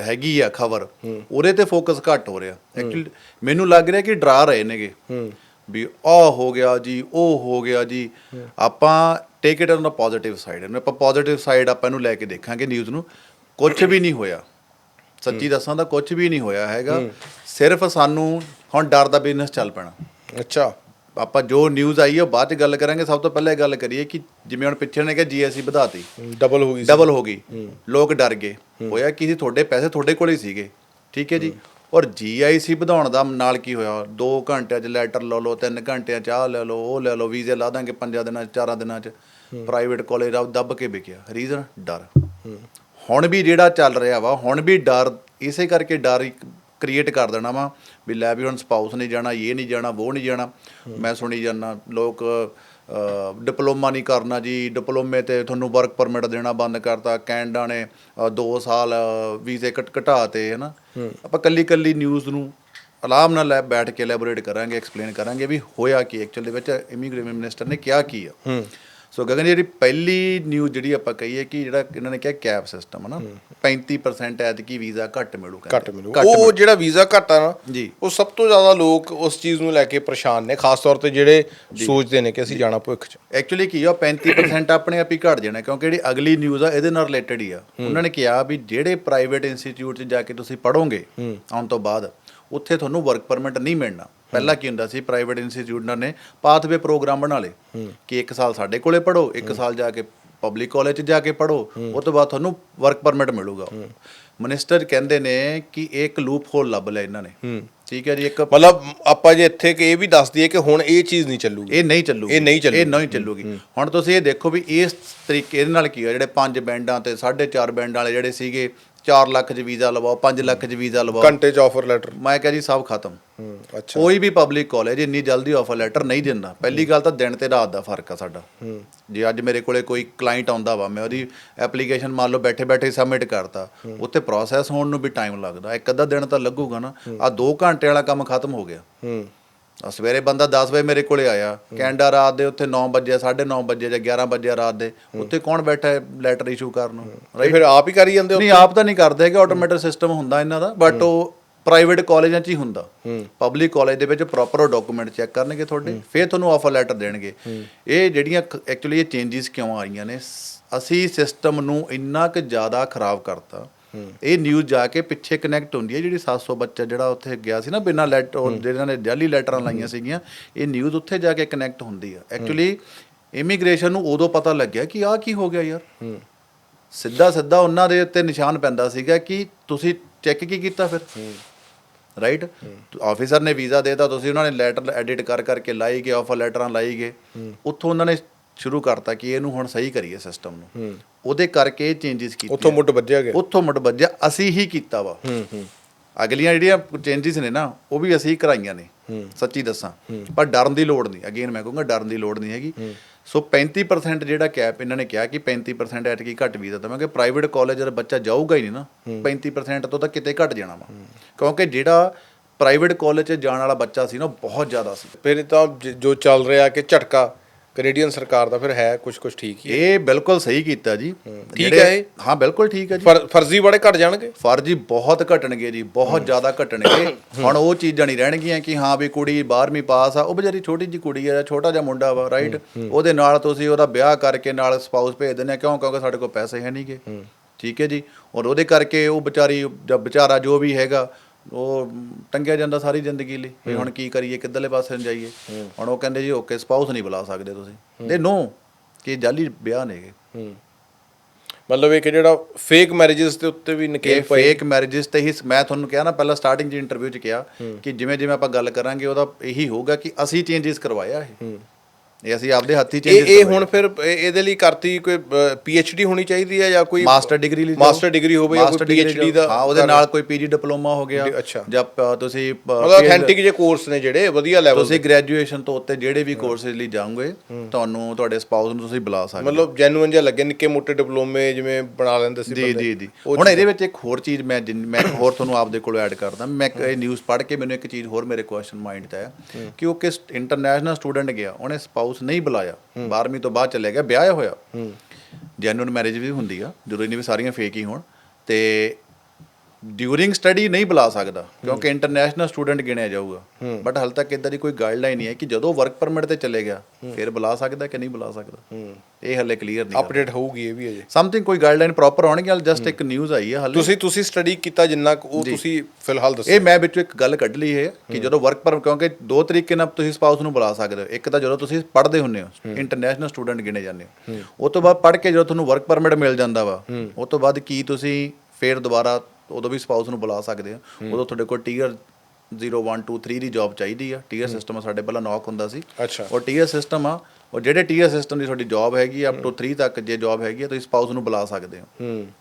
ਹੈਗੀ ਆ ਖਬਰ ਉਹਦੇ ਤੇ ਫੋਕਸ ਘੱਟ ਹੋ ਰਿਹਾ। ਐਕਚੁਅਲੀ ਮੈਨੂੰ ਲੱਗ ਰਿਹਾ ਕਿ ਡਰਾ ਰਹੇ ਨੇਗੇ। ਵੀ ਆਹ ਹੋ ਗਿਆ ਜੀ ਉਹ ਹੋ ਗਿਆ ਜੀ। ਆਪਾਂ take it on the positive side ਇਹਨੂੰ ਆਪਾਂ ਪੋਜ਼ਿਟਿਵ ਸਾਈਡ ਆਪਾਂ ਇਹਨੂੰ ਲੈ ਕੇ ਦੇਖਾਂਗੇ ਨਿਊਜ਼ ਨੂੰ। ਕੁਝ ਵੀ ਨਹੀਂ ਹੋਇਆ। ਸੱਚੀ ਦੱਸਾਂ ਤਾਂ ਕੁਝ ਵੀ ਨਹੀਂ ਹੋਇਆ ਹੈਗਾ। ਸਿਰਫ ਸਾਨੂੰ ਹੁਣ ਡਰ ਦਾ ਬਿਜ਼ਨਸ ਚੱਲ ਪੈਣਾ। ਅੱਛਾ। ਆਪਾਂ ਜੋ ਨਿਊਜ਼ ਆਈ ਹੈ ਉਹ ਬਾਅਦ ਚ ਗੱਲ ਕਰਾਂਗੇ। ਸਭ ਤੋਂ ਪਹਿਲਾਂ ਇਹ ਗੱਲ ਕਰੀਏ ਕਿ ਜਿਵੇਂ ਹੁਣ ਪਿੱਛੇ ਨੇ ਕਿਹਾ ਜੀਐਸਟੀ ਵਧਾਤੀ। ਡਬਲ ਹੋ ਗਈ ਸੀ। ਡਬਲ ਹੋ ਗਈ। ਲੋਕ ਡਰ ਗਏ। ਹੋਇਆ ਕਿ ਜੀ ਤੁਹਾਡੇ ਪੈਸੇ ਤੁਹਾਡੇ ਕੋਲ ਹੀ ਸੀਗੇ। ਠੀਕ ਹੈ ਜੀ। ਔਰ ਜੀਆਈਸੀ ਵਧਾਉਣ ਦਾ ਨਾਲ ਕੀ ਹੋਇਆ? 2 ਘੰਟਿਆਂ 'ਚ ਲੈਟਰ ਲੈ ਲਓ 3 ਘੰਟਿਆਂ 'ਚ ਆਹ ਲੈ ਲਓ ਉਹ ਲੈ ਲਓ ਵੀਜ਼ੇ ਲਾ ਦਾਂਗੇ 5 ਦਿਨਾਂ 'ਚ 4 ਦਿਨਾਂ 'ਚ। ਪ੍ਰਾਈਵੇਟ ਕਾਲਜ ਰੱਬ ਦੱਬ ਕੇ ਵਿਕਿਆ। ਰੀਜ਼ਨ ਡਰ। ਹੁਣ ਵੀ ਜਿਹੜਾ ਚੱਲ ਰਿਹਾ ਵਾ ਹੁਣ ਵੀ ਡਰ ਇਸੇ ਕਰਕੇ ਡਰ ਕ੍ਰੀਏਟ ਕਰ ਦੇਣਾ ਵਾ ਵੀ ਲੈ ਵੀ ਹੁਣ ਸਪਾਊਸ ਨਹੀਂ ਜਾਣਾ ਇਹ ਨਹੀਂ ਜਾਣਾ ਉਹ ਨਹੀਂ ਜਾਣਾ। ਮੈਂ ਸੁਣੀ ਜਾਂਦਾ ਲੋਕ ਡਿਪਲੋਮਾ ਨਹੀਂ ਕਰਨਾ ਜੀ। ਡਿਪਲੋਮੇ ਤੇ ਤੁਹਾਨੂੰ ਵਰਕ ਪਰਮਿਟ ਦੇਣਾ ਬੰਦ ਕਰਤਾ। ਕੈਨੇਡਾ ਨੇ 2 ਸਾਲ ਵੀਜ਼ੇ ਕਟ ਘਟਾਤੇ ਹੈ। ਨਾ ਆਪਾਂ ਕੱਲੀ ਕੱਲੀ ਨਿਊਜ਼ ਨੂੰ ਆਰਾਮ ਨਾਲ ਲੈ ਬੈਠ ਕੇ ਐਲੈਬੋਰੇਟ ਕਰਾਂਗੇ ਐਕਸਪਲੇਨ ਕਰਾਂਗੇ ਵੀ ਹੋਇਆ ਕੀ ਐਕਚੁਅਲ ਦੇ ਵਿੱਚ ਇਮੀਗ੍ਰੇਸ਼ਨ ਮਿਨਿਸਟਰ ਨੇ ਕਿਹਾ ਕੀ ਆ ਸੋ ਗਗਨ ਜੀ, ਜਿਹੜੀ ਪਹਿਲੀ ਨਿਊਜ਼ ਜਿਹੜੀ ਆਪਾਂ ਕਹੀਏ ਕਿ ਜਿਹੜਾ ਇਹਨਾਂ ਨੇ ਕਿਹਾ ਕੈਪ ਸਿਸਟਮ ਹੈ। ਨਾ 35% ਐਤਕੀ ਵੀਜ਼ਾ ਘੱਟ ਮਿਲੂਗਾ ਘੱਟ ਮਿਲੂ। ਉਹ ਜਿਹੜਾ ਵੀਜ਼ਾ ਘੱਟ ਆ ਨਾ ਜੀ। ਉਹ ਸਭ ਤੋਂ ਜ਼ਿਆਦਾ ਲੋਕ ਉਸ ਚੀਜ਼ ਨੂੰ ਲੈ ਕੇ ਪਰੇਸ਼ਾਨ ਨੇ ਖਾਸ ਤੌਰ ਤੇ ਜਿਹੜੇ ਸੋਚਦੇ ਨੇ ਕਿ ਅਸੀਂ ਜਾਣਾ ਭਵਿੱਖ 'ਚ। ਐਕਚੁਅਲੀ ਕੀ ਆ 35% ਆਪਣੇ ਆਪ ਹੀ ਘਟ ਜਾਣਾ ਕਿਉਂਕਿ ਜਿਹੜੀ ਅਗਲੀ ਨਿਊਜ਼ ਆ ਇਹਦੇ ਨਾਲ ਰਿਲੇਟਡ ਹੀ ਆ। ਉਹਨਾਂ ਨੇ ਕਿਹਾ ਵੀ ਜਿਹੜੇ ਪ੍ਰਾਈਵੇਟ ਇੰਸਟੀਚਿਊਟ 'ਚ ਜਾ ਕੇ ਤੁਸੀਂ ਪੜੋਗੇ ਆਉਣ ਤੋਂ ਬਾਅਦ ਉੱਥੇ ਤੁਹਾਨੂੰ ਵਰਕ ਪਰਮਿਟ ਨਹੀਂ ਮਿਲਣਾ। ਪਹਿਲਾਂ ਕੀ ਹੁੰਦਾ ਸੀ ਪ੍ਰਾਈਵੇਟ ਇੰਸਟੀਚਿਊਟਾਂ ਨੇ ਪਾਥਵੇ ਪ੍ਰੋਗਰਾਮ ਬਣਾ ਲਏ ਕਿ ਇੱਕ ਸਾਲ ਸਾਡੇ ਕੋਲੇ ਪੜੋ ਇੱਕ ਸਾਲ ਜਾ ਕੇ ਪਬਲਿਕ ਕਾਲਜ 'ਚ ਜਾ ਕੇ ਪੜੋ ਉਸ ਤੋਂ ਬਾਅਦ ਤੁਹਾਨੂੰ ਵਰਕ ਪਰਮਿਟ ਮਿਲੂਗਾ। ਮਿਨਿਸਟਰ ਕਹਿੰਦੇ ਨੇ ਕਿ ਇੱਕ ਲੂਪ ਹੋਲ ਲੱਭ ਲਿਆ ਇਹਨਾਂ ਨੇ। ਠੀਕ ਹੈ ਜੀ ਇੱਕ ਮਤਲਬ ਆਪਾਂ ਜੇ ਇੱਥੇ ਕਿ ਇਹ ਵੀ ਦੱਸ ਦਈਏ ਕਿ ਹੁਣ ਇਹ ਚੀਜ਼ ਨਹੀਂ ਚੱਲੂਗੀ। ਇਹ ਨਹੀਂ ਚੱਲੂਗੀ। ਇਹ ਨਹੀਂ ਚੱਲੂਗੀ। ਇਹ ਨਹੀਂ ਚੱਲੂਗੀ। ਹੁਣ ਤੁਸੀਂ ਇਹ ਦੇਖੋ ਵੀ ਇਸ ਤਰੀਕੇ ਇਹਦੇ ਨਾਲ ਕੀ ਹੋਇਆ ਜਿਹੜੇ ਪੰਜ ਬੈਂਡਾਂ ਤੇ 4.5 ਬੈਂਡ ਵਾਲੇ ਜਿਹੜੇ ਸੀਗੇ 4 ਲੱਖ 'ਚ ਵੀਜ਼ਾ ਲਵਾਓ 5 ਲੱਖ 'ਚ ਵੀਜ਼ਾ ਲਵਾਓ। ਘੰਟੇ 'ਚ ਆਫਰ ਲੈਟਰ ਮੈਂ ਕਿਹਾ ਜੀ ਸਭ ਖਤਮ। ਹੂੰ ਅੱਛਾ। ਕੋਈ ਵੀ ਪਬਲਿਕ ਕਾਲਜ ਇੰਨੀ ਜਲਦੀ ਆਫਰ ਲੈਟਰ ਨਹੀਂ ਦਿੰਦਾ ਪਹਿਲੀ ਗੱਲ ਤਾਂ ਦਿਨ ਤੇ ਰਾਤ ਦਾ ਫ਼ਰਕ ਆ ਸਾਡਾ। ਜੇ ਅੱਜ ਮੇਰੇ ਕੋਲੇ ਕੋਈ ਕਲਾਇੰਟ ਆਉਂਦਾ ਵਾ ਮੈਂ ਉਹਦੀ ਐਪਲੀਕੇਸ਼ਨ ਮੰਨ ਲਓ ਬੈਠੇ ਬੈਠੇ ਸਬਮਿਟ ਕਰਤਾ ਉੱਥੇ ਪ੍ਰੋਸੈਸ ਹੋਣ ਨੂੰ ਵੀ ਟਾਈਮ ਲੱਗਦਾ। ਇੱਕ ਅੱਧਾ ਦਿਨ ਤਾਂ ਲੱਗੂਗਾ ਨਾ। ਆ 2 ਘੰਟੇ ਵਾਲਾ ਕੰਮ ਖਤਮ ਹੋ ਗਿਆ। ਹੂੰ। ਆ ਸਵੇਰੇ ਬੰਦਾ 10 ਵਜੇ ਮੇਰੇ ਕੋਲੇ ਆਇਆ। ਕੈਨੇਡਾ ਰਾਤ ਦੇ ਉੱਥੇ 9 ਵਜੇ 9:30 ਵਜੇ ਜਾਂ 11 ਵਜੇ ਰਾਤ ਦੇ। ਉੱਥੇ ਕੌਣ ਬੈਠਾ ਹੈ ਲੈਟਰ ਇਸ਼ੂ ਕਰਨ ਨੂੰ? ਤੇ ਫਿਰ ਆਪ ਹੀ ਕਰੀ ਜਾਂਦੇ ਹੋ ਨਹੀਂ ਆਪ ਤਾਂ ਨਹੀਂ ਕਰਦੇ ਹੈਗੇ ਆਟੋਮੈਟਿਕ ਸਿਸਟਮ ਹੁੰਦਾ ਇਹਨਾਂ ਦਾ। ਬਟ ਉਹ ਪ੍ਰਾਈਵੇਟ ਕਾਲਜਾਂ 'ਚ ਹੀ ਹੁੰਦਾ। ਪਬਲਿਕ ਕਾਲਜ ਦੇ ਵਿੱਚ ਪ੍ਰੋਪਰ ਡਾਕੂਮੈਂਟ ਚੈੱਕ ਕਰਨਗੇ ਤੁਹਾਡੇ ਫਿਰ ਤੁਹਾਨੂੰ ਆਫਰ ਲੈਟਰ ਦੇਣਗੇ। ਇਹ ਜਿਹੜੀਆਂ ਐਕਚੁਅਲੀ ਇਹ ਚੇਂਜਸ ਕਿਉਂ ਆਈਆਂ ਨੇ? ਅਸੀਂ ਸਿਸਟਮ ਨੂੰ ਇੰਨਾ ਕੁ ਜ਼ਿਆਦਾ ਖਰਾਬ ਕਰਤਾ ਇਹ ਨਿਊਜ਼ ਜਾ ਕੇ ਪਿੱਛੇ ਕਨੈਕਟ ਹੁੰਦੀ ਹੈ ਜਿਹੜੀ 700 ਬੱਚਾ ਜਿਹੜਾ ਉੱਥੇ ਗਿਆ ਸੀ ਨਾ ਬਿਨਾਂ ਲੈਟਰ ਜਿਹਨਾਂ ਨੇ ਜਾਲੀ ਲੈਟਰਾਂ ਲਾਈਆਂ ਸੀਗੀਆਂ ਇਹ ਨਿਊਜ਼ ਉੱਥੇ ਜਾ ਕੇ ਕਨੈਕਟ ਹੁੰਦੀ ਆ। ਐਕਚੁਅਲੀ ਇਮੀਗ੍ਰੇਸ਼ਨ ਨੂੰ ਉਦੋਂ ਪਤਾ ਲੱਗਿਆ ਕਿ ਆਹ ਕੀ ਹੋ ਗਿਆ ਯਾਰ। ਸਿੱਧਾ ਸਿੱਧਾ ਉਹਨਾਂ ਦੇ ਉੱਤੇ ਨਿਸ਼ਾਨ ਪੈਂਦਾ ਸੀਗਾ ਕਿ ਤੁਸੀਂ ਚੈੱਕ ਕੀ ਕੀਤਾ ਫਿਰ? ਰਾਈਟ ਆਫੀਸਰ ਨੇ ਵੀਜ਼ਾ ਦੇਤਾ ਤੁਸੀਂ ਉਹਨਾਂ ਨੇ ਲੈਟਰ ਐਡਿਟ ਕਰ ਕਰਕੇ ਲਾਈ ਗਏ ਆਫਰ ਲੈਟਰਾਂ ਲਾਈ ਗਏ। ਉੱਥੋਂ ਉਹਨਾਂ ਨੇ ਸ਼ੁਰੂ ਕਰਤਾ ਕਿ ਇਹਨੂੰ ਹੁਣ ਸਹੀ ਕਰੀਏ ਸਿਸਟਮ ਨੂੰ। ਉਹਦੇ ਕਰਕੇ ਚੇਂਜਸ ਕੀਤੇ ਉੱਥੋਂ ਮੁੱਢ ਵੱਜਿਆ ਗਿਆ। ਉੱਥੋਂ ਮੁੱਢ ਵੱਜਿਆ। ਅਸੀਂ ਹੀ ਕੀਤਾ ਵਾ। ਹੂੰ ਹੂੰ। ਅਗਲੀਆਂ ਜਿਹੜੀਆਂ ਚੇਂਜਸ ਨੇ ਨਾ ਉਹ ਵੀ ਅਸੀਂ ਹੀ ਕਰਾਈਆਂ ਨੇ। ਸੱਚੀ ਦੱਸਾਂ। ਪਰ ਡਰਨ ਦੀ ਲੋੜ ਨਹੀਂ। ਅਗੇਨ ਮੈਂ ਕਹੂੰਗਾ ਡਰਨ ਦੀ ਲੋੜ ਨਹੀਂ ਹੈਗੀ। ਸੋ 35% ਜਿਹੜਾ ਕੈਪ ਇਹਨਾਂ ਨੇ ਕਿਹਾ ਕਿ 35% ਐਟਕੀ ਘੱਟ ਵੀਜ਼ਾ ਦਵਾਂਗੇ ਪ੍ਰਾਈਵੇਟ ਕਾਲਜ ਦਾ ਬੱਚਾ ਜਾਊਗਾ ਹੀ ਨਹੀਂ ਨਾ 35% ਤੋਂ ਤਾਂ ਕਿਤੇ ਘੱਟ ਜਾਣਾ ਵਾ। ਕਿਉਂਕਿ ਜਿਹੜਾ ਪ੍ਰਾਈਵੇਟ ਕਾਲਜ 'ਚ ਜਾਣ ਵਾਲਾ ਬੱਚਾ ਸੀ ਨਾ ਬਹੁਤ ਜ਼ਿਆਦਾ ਸੀ। ਫਿਰ ਤਾਂ ਜੋ ਚੱਲ ਰਿਹਾ ਕਿ ਝਟਕਾ ਕੈਨੇਡੀਅਨ ਸਰਕਾਰ ਦਾ ਫਿਰ ਹੈ ਕੁਝ ਕੁਝ ਠੀਕ ਹੀ ਹੈ। ਇਹ ਬਿਲਕੁਲ ਸਹੀ ਕੀਤਾ ਜੀ। ਠੀਕ ਹੈ ਇਹ? ਹਾਂ ਬਿਲਕੁਲ ਠੀਕ ਹੈ ਜੀ। ਫਰ- ਫਰਜ਼ੀ ਬੜੇ ਘਟ ਜਾਣਗੇ? ਫਰਜ਼ੀ ਬਹੁਤ ਘਟਣਗੇ ਜੀ ਬਹੁਤ ਜ਼ਿਆਦਾ ਘਟਣਗੇ। ਹੁਣ ਉਹ ਚੀਜ਼ਾਂ ਨਹੀਂ ਰਹਿਣਗੀਆਂ ਕਿ ਹਾਂ ਵੀ ਕੁੜੀ 12ਵੀਂ ਪਾਸ ਆ ਉਹ ਵਿਚਾਰੀ ਛੋਟੀ ਜੀ ਕੁੜੀ ਆ ਛੋਟਾ ਜਿਹਾ ਮੁੰਡਾ ਵਾ ਰਾਈਟ ਉਹਦੇ ਨਾਲ ਤੁਸੀਂ ਉਹਦਾ ਵਿਆਹ ਕਰਕੇ ਨਾਲ ਸਪਾਊਸ ਭੇਜ ਦਿੰਦੇ ਆ ਕਿਉਂ? ਕਿਉਂਕਿ ਸਾਡੇ ਕੋਲ ਪੈਸੇ ਹੈ ਨਹੀਂਗੇ ਠੀਕ ਹੈ ਜੀ। ਔਰ ਉਹਦੇ ਕਰਕੇ ਉਹ ਵਿਚਾਰੀ ਜਾਂ ਵਿਚਾਰਾ ਜੋ ਵੀ ਹੈਗਾ ਉਹ ਟੰਗਿਆ ਜਾਂਦਾ ਸਾਰੀ ਜ਼ਿੰਦਗੀ ਲਈ ਵੀ ਹੁਣ ਕੀ ਕਰੀਏ ਕਿੱਧਰਲੇ ਪਾਸੇ ਨੂੰ ਜਾਈਏ। ਹੁਣ ਉਹ ਕਹਿੰਦੇ ਜੀ ਓਕੇ ਸਪਾਊਸ ਨਹੀਂ ਬੁਲਾ ਸਕਦੇ ਤੁਸੀਂ। ਦੇ ਨੋ ਕਿ ਜਾਲੀ ਵਿਆਹ ਨੇਗੇ ਹੂੰ। ਮਤਲਬ ਇੱਕ ਜਿਹੜਾ ਫੇਕ ਮੈਰਿਜਸ ਦੇ ਉੱਤੇ ਵੀ ਇਹ ਨਕੇਲ ਪਏ। ਫੇਕ ਮੈਰਿਜਸ ਤੇ ਹੀ ਮੈਂ ਤੁਹਾਨੂੰ ਕਿਹਾ ਨਾ ਪਹਿਲਾਂ ਸਟਾਰਟਿੰਗ 'ਚ ਇੰਟਰਵਿਊ 'ਚ ਕਿਹਾ ਕਿ ਜਿਵੇਂ ਜਿਵੇਂ ਆਪਾਂ ਗੱਲ ਕਰਾਂਗੇ ਉਹਦਾ ਇਹੀ ਹੋਊਗਾ ਕਿ ਅਸੀਂ ਚੇਂਜਸ ਕਰਵਾਇਆ ਇਹ। ਇਹ ਅਸੀਂ ਆਪਦੇ ਹੱਥੀ ਇਹ ਚੇਂਜਸ ਇਹ ਹੁਣ ਫਿਰ ਇਹ- ਇਹਦੇ ਲਈ ਕਰਤੀ ਕੋਈ ਡੀ ਹੋਣੀ ਚਾਹੀਦੀ ਹੈ ਜਾਂ ਕੋਈ ਮਾਸਟਰ ਡਿਗਰੀ ਲਈ ਮਾਸਟਰ ਡਿਗਰੀ ਹੋਵੇ ਜਾਂ ਕੋਈ ਡੀ ਦਾ ਹਾਂ ਉਹਦੇ ਨਾਲ ਕੋਈ ਪੀਜੀ ਡਿਪਲੋਮਾ ਹੋ ਗਿਆ ਅੱਛਾ। ਜਾਂ ਪ- ਤੁਸੀਂ ਪ- ਮਤਲਬ ਅਥੈਂਟਿਕ ਜੇ ਕੋਰਸ ਨੇ ਜਿਹੜੇ ਵਧੀਆ ਲੈਵਲ ਤੁਸੀਂ ਗ੍ਰੈਜੂਏਸ਼ਨ ਤੋਂ ਉੱਤੇ ਜਿਹੜੇ ਵੀ ਕੋਰਸਿਸ ਲਈ ਜਾਓਗੇ ਤੁਹਾਨੂੰ ਤੁਹਾਡੇ ਸਪਾਊਸ ਨੂੰ ਤੁਸੀਂ ਬੁਲਾ ਸਕਦੇ ਮਤਲਬ ਜੈਨੂਇਨ ਜਿਹਾ ਲੱਗੇ ਨਿੱਕੇ ਮੋਟੇ ਡਿਪਲੋਮੇ ਜਿਵੇਂ ਬਣਾ ਲੈਂਦੇ ਸੀ ਜੀ ਬੰਦੇ। ਜੀ ਜੀ। ਹੁਣ ਇਹਦੇ ਵਿੱਚ ਇੱਕ ਹੋਰ ਚੀਜ਼ ਮੈਂ ਜਿੰਨ- ਮੈਂ ਹੋਰ ਤੁਹਾਨੂੰ ਆਪਦੇ ਕੋਲ ਐਡ ਕਰਦਾ। ਮੈਂ ਇੱਕ ਇਹ ਨਿਊਜ਼ ਪੜ੍ਹ ਕੇ ਮੈਨੂੰ ਇੱਕ ਚੀਜ਼ ਹੋਰ ਮੇਰੇ ਕੁਐਸਚਨ ਮਾਈਂਡ 'ਤੇ ਆਇਆ ਕਿ ਉਹ ਕਿਸ ਇੰਟਰਨੈਸ਼ਨਲ ਸਟੂਡੈਂਟ ਗਿਆ ਉਹਨੇ ਸਪਾਊਸ ਨਹੀਂ ਬੁਲਾਇਆ। 12ਵੀਂ ਤੋਂ ਬਾਅਦ ਚਲੇ ਗਿਆ ਵਿਆਹਿਆ ਹੋਇਆ। ਜੈਨੂਇਨ ਮੈਰਿਜ ਵੀ ਹੁੰਦੀ ਆ ਜ਼ਰੂਰੀ ਨਹੀਂ ਵੀ ਸਾਰੀਆਂ ਫੇਕ ਹੀ ਹੋਣ ਤੇ ਡਿਊਰਿੰਗ ਸਟੱਡੀ ਨਹੀਂ ਬੁਲਾ ਸਕਦਾ ਕਿਉਂਕਿ ਇੰਟਰਨੈਸ਼ਨਲ ਸਟੂਡੈਂਟ ਗਿਣਿਆ ਜਾਊਗਾ। ਬਟ ਹਾਲ ਤੱਕ ਇਦਾਂ ਦੀ ਕੋਈ ਗਾਈਡਲਾਈਨ ਨਹੀਂ ਹੈ ਕਿ ਜਦੋਂ ਵਰਕ ਪਰਮਿਟ ਤੇ ਚਲੇ ਗਿਆ ਫਿਰ ਬੁਲਾ ਸਕਦਾ ਕਿ ਨਹੀਂ ਬੁਲਾ ਸਕਦਾ। ਇਹ ਹਲੇ ਕਲੀਅਰ ਨਹੀਂ ਅਪਡੇਟ ਹੋਊਗੀ ਇਹ ਵੀ ਅਜੇ ਸਮਥਿੰਗ ਕੋਈ ਗਾਈਡਲਾਈਨ ਪ੍ਰੋਪਰ ਆਉਣਗੇ ਹਾਲ ਜਸਟ ਇੱਕ ਨਿਊਜ਼ ਆਈ ਹੈ ਹਾਲੇ। ਤੁਸੀਂ ਤੁਸੀਂ ਸਟੱਡੀ ਕੀਤਾ ਜਿੰਨਾ ਉਹ ਤੁਸੀਂ ਫਿਲਹਾਲ ਦੱਸੋ। ਇਹ ਮੈਂ ਵਿੱਚੋਂ ਇੱਕ ਗੱਲ ਕੱਢ ਲਈ ਹੈ ਕਿ ਜਦੋਂ ਵਰਕ ਪਰ ਕਿਉਂਕਿ ਦੋ ਤਰੀਕੇ ਨਾਲ ਤੁਸੀਂ ਸਪਾਊਸ ਨੂੰ ਬੁਲਾ ਸਕਦੇ ਹੋ। ਇੱਕ ਤਾਂ ਜਦੋਂ ਤੁਸੀਂ ਪੜ੍ਹਦੇ ਹੁੰਦੇ ਹੋ ਇੰਟਰਨੈਸ਼ਨਲ ਸਟੂਡੈਂਟ ਗਿਣੇ ਜਾਂਦੇ ਹੋ। ਉਸ ਤੋਂ ਬਾਅਦ ਪੜ੍ਹ ਕੇ ਜਦੋਂ ਤੁਹਾਨੂੰ ਵਰਕ ਪਰਮਿਟ ਮਿਲ ਜਾਂਦਾ ਵਾ ਉਸ ਤੋਂ ਬਾਅਦ ਕੀ ਤੁਸੀਂ ਫੇਰ ਦੁਬਾਰਾ ਉਦੋਂ ਵੀ ਸਪਾਊਸ ਨੂੰ ਬੁਲਾ ਸਕਦੇ ਹੋ। ਉਦੋਂ ਤੁਹਾਡੇ ਕੋਲ ਟੀਅਰ 0 1 2 3 ਦੀ ਜੌਬ ਚਾਹੀਦੀ ਆ। ਟੀਅਰ ਸਿਸਟਮ ਸਾਡੇ ਪਹਿਲਾਂ ਨੌਕ ਹੁੰਦਾ ਸੀ। ਅੱਛਾ। ਉਹ ਟੀਅਰ ਸਿਸਟਮ ਆ ਉਹ ਜਿਹੜੇ ਟੀਅਰ ਸਿਸਟਮ ਦੀ ਤੁਹਾਡੀ ਜੌਬ ਹੈਗੀ ਅਪ ਟੂ 3 ਤੱਕ ਜੇ ਜੌਬ ਹੈਗੀ ਆ ਤੁਸੀਂ ਸਪਾਊਸ ਨੂੰ ਬੁਲਾ ਸਕਦੇ ਹੋ।